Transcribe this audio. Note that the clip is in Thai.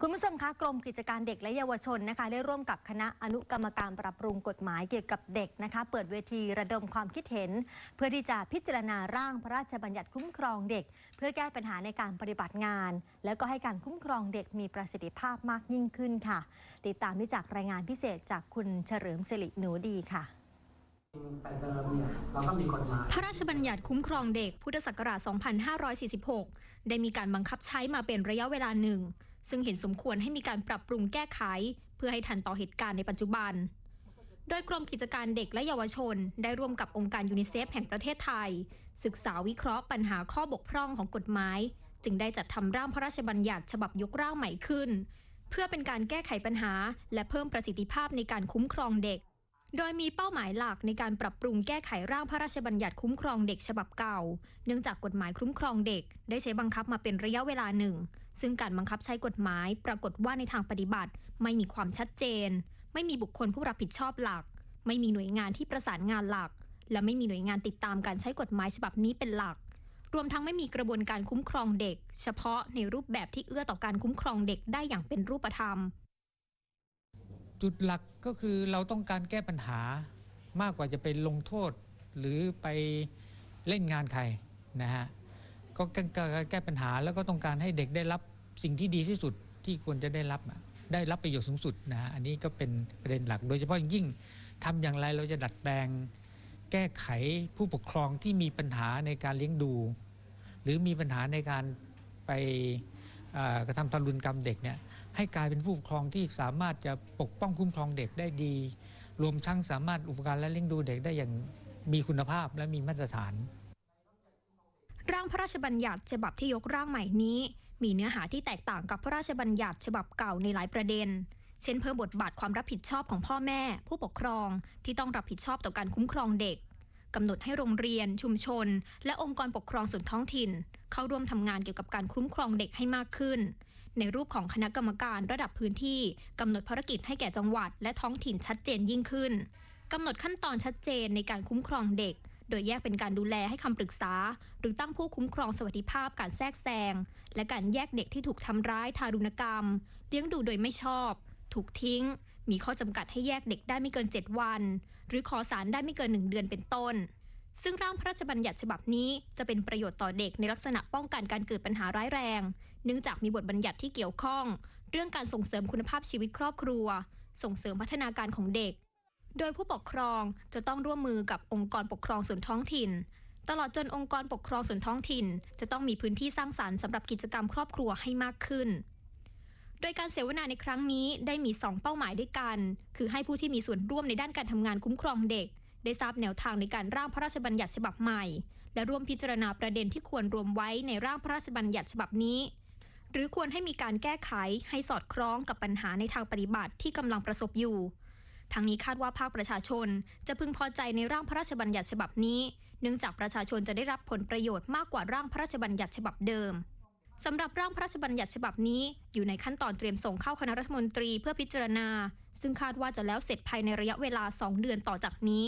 คุณผู้ชมคะกรมกิจการเด็กและเยาวชนนะคะ ได้ร่วมกับคณะอนุกรรมการปรับปรุงกฎหมายเกี่ยวกับเด็กนะคะ เปิดเวทีระดมความคิดเห็น เพื่อที่จะพิจารณาร่างพระราชบัญญัติคุ้มครองเด็ก เพื่อแก้ปัญหาในการปฏิบัติงาน แล้วก็ให้การคุ้มครองเด็กมีประสิทธิภาพมากยิ่งขึ้นค่ะ ติดตามได้จากรายงานพิเศษจากคุณเฉลิมศิริหนูดีค่ะ พระราชบัญญัติคุ้มครองเด็กพุทธศักราช 2546 ได้มีการบังคับใช้มาเป็นระยะเวลาหนึ่ง ซึ่งเห็นสมควรให้มีการปรับปรุงแก้ไข เพื่อให้ทันต่อเหตุการณ์ในปัจจุบัน โดยกรมกิจการเด็กและเยาวชน ได้ร่วมกับองค์การยูนิเซฟแห่งประเทศไทย ศึกษาวิเคราะห์ปัญหาข้อบกพร่องของกฎหมาย จึงได้จัดทำร่างพระราชบัญญัติฉบับยกร่างใหม่ขึ้น เพื่อเป็นการแก้ไขปัญหา และเพิ่มประสิทธิภาพในการคุ้มครองเด็ก โดยมีเป้าหมายหลักในการปรับปรุงแก้ไขร่างพระราชบัญญัติคุ้มครองเด็กฉบับเก่า เนื่องจากกฎหมายคุ้มครองเด็ก ได้ใช้บังคับมาเป็นระยะเวลาหนึ่ง ซึ่งการบังคับใช้กฎหมายปรากฏว่าในทางปฏิบัติ ไม่มีความชัดเจน ไม่มีบุคคลผู้รับผิดชอบหลัก ไม่มีหน่วยงานที่ประสานงานหลัก และไม่มีหน่วยงานติดตามการใช้กฎหมายฉบับนี้เป็นหลัก รวมทั้งไม่มีกระบวนการคุ้มครองเด็ก เฉพาะในรูปแบบที่เอื้อต่อการคุ้มครองเด็กได้อย่างเป็นรูปธรรม จุดหลักก็คือเราต้องการแก้ปัญหามากกว่าจะไปลงโทษ หรือไปเล่นงานใครนะฮะก็การแก้ปัญหาแล้วก็ต้องการให้เด็กได้รับสิ่งที่ดีที่สุดที่ควรจะได้รับได้รับประโยชน์สูงสุดนะฮะอันนี้ก็เป็นประเด็นหลัก โดยเฉพาะยิ่งทำอย่างไรเราจะดัดแปลง แก้ไขผู้ปกครองที่มีปัญหาในการเลี้ยงดู หรือมีปัญหาในการไป กระทำทารุณกรรมเด็กเนี่ยให้กลายเป็นผู้ปกครองที่สามารถจะปกป้องคุ้มครองเด็กได้ดี รวมทั้งสามารถอุปการและเลี้ยงดูเด็กได้อย่างมีคุณภาพและมีมาตรฐาน ร่างพระราชบัญญัติฉบับที่ยกร่างใหม่นี้ มีเนื้อหาที่แตกต่างกับพระราชบัญญัติฉบับเก่าในหลายประเด็น เช่นเพิ่มบทบาทความรับผิดชอบของพ่อแม่ ผู้ปกครองที่ต้องรับผิดชอบต่อการคุ้มครองเด็ก กำหนดให้โรงเรียน ชุมชน และองค์กรปกครองส่วนท้องถิ่น เข้าร่วมทำงานเกี่ยวกับการคุ้มครองเด็กให้มากขึ้น ในรูปของคณะกรรมการระดับพื้นที่กำหนดภารกิจให้แก่จังหวัด และท้องถิ่นชัดเจนยิ่งขึ้นกำหนดขั้นตอนชัดเจนในการคุ้มครองเด็ก โดยแยกเป็นการดูแลให้คำปรึกษา หรือตั้งผู้คุ้มครองสวัสดิภาพการแทรกแซง และการแยกเด็กที่ถูกทำร้ายทารุณกรรม เลี้ยงดูโดยไม่ชอบ ถูกทิ้ง มีข้อจำกัดให้แยกเด็กได้ไม่เกิน 7 วัน หรือขอสารได้ไม่เกิน 1 เดือนเป็นต้น ซึ่งร่างพระราชบัญญัติฉบับนี้จะเป็นประโยชน์ต่อเด็กในลักษณะป้องกันการเกิดปัญหาร้ายแรง เนื่องจากมีบทบัญญัติที่เกี่ยวข้อง เรื่องการส่งเสริมคุณภาพชีวิตครอบครัว ส่งเสริมพัฒนาการของเด็ก โดยผู้ปกครองจะต้องร่วมมือกับองค์กรปกครองส่วนท้องถิ่นตลอดจนองค์กรปกครองส่วนท้องถิ่น จะต้องมีพื้นที่สร้างสารรค์สำหรับกิจกรรมครอบครัวให้มากขึ้น โดยการเสวนาในครั้งนี้ได้มี 2 เป้าหมายด้วยกัน คือให้ผู้ที่มีส่วนร่วมในด้านการทำงานคุ้มครองเด็ก ได้ทราบแนวทางในการร่างพระราชบัญญัติฉบับใหม่ และร่วมพิจารณาประเด็นที่ควรรวมไว้ในร่างพระราชบัญญัติฉบับนี้ หรือควรให้มีการแก้ไขให้สอดคล้องกับปัญหาในทางปฏิบัติที่กำลังประสบอยู่ทั้งนี้คาดว่าภาคประชาชนจะพึงพอใจในร่างพระราชบัญญัติฉบับนี้ เนื่องจากประชาชนจะได้รับผลประโยชน์มากกว่าร่างพระราชบัญญัติฉบับเดิม สำหรับร่างพระราชบัญญัติฉบับนี้ อยู่ในขั้นตอนเตรียมส่งเข้าคณะรัฐมนตรีเพื่อพิจารณา ซึ่งคาดว่าจะแล้วเสร็จภายในระยะเวลา 2 เดือนต่อจากนี้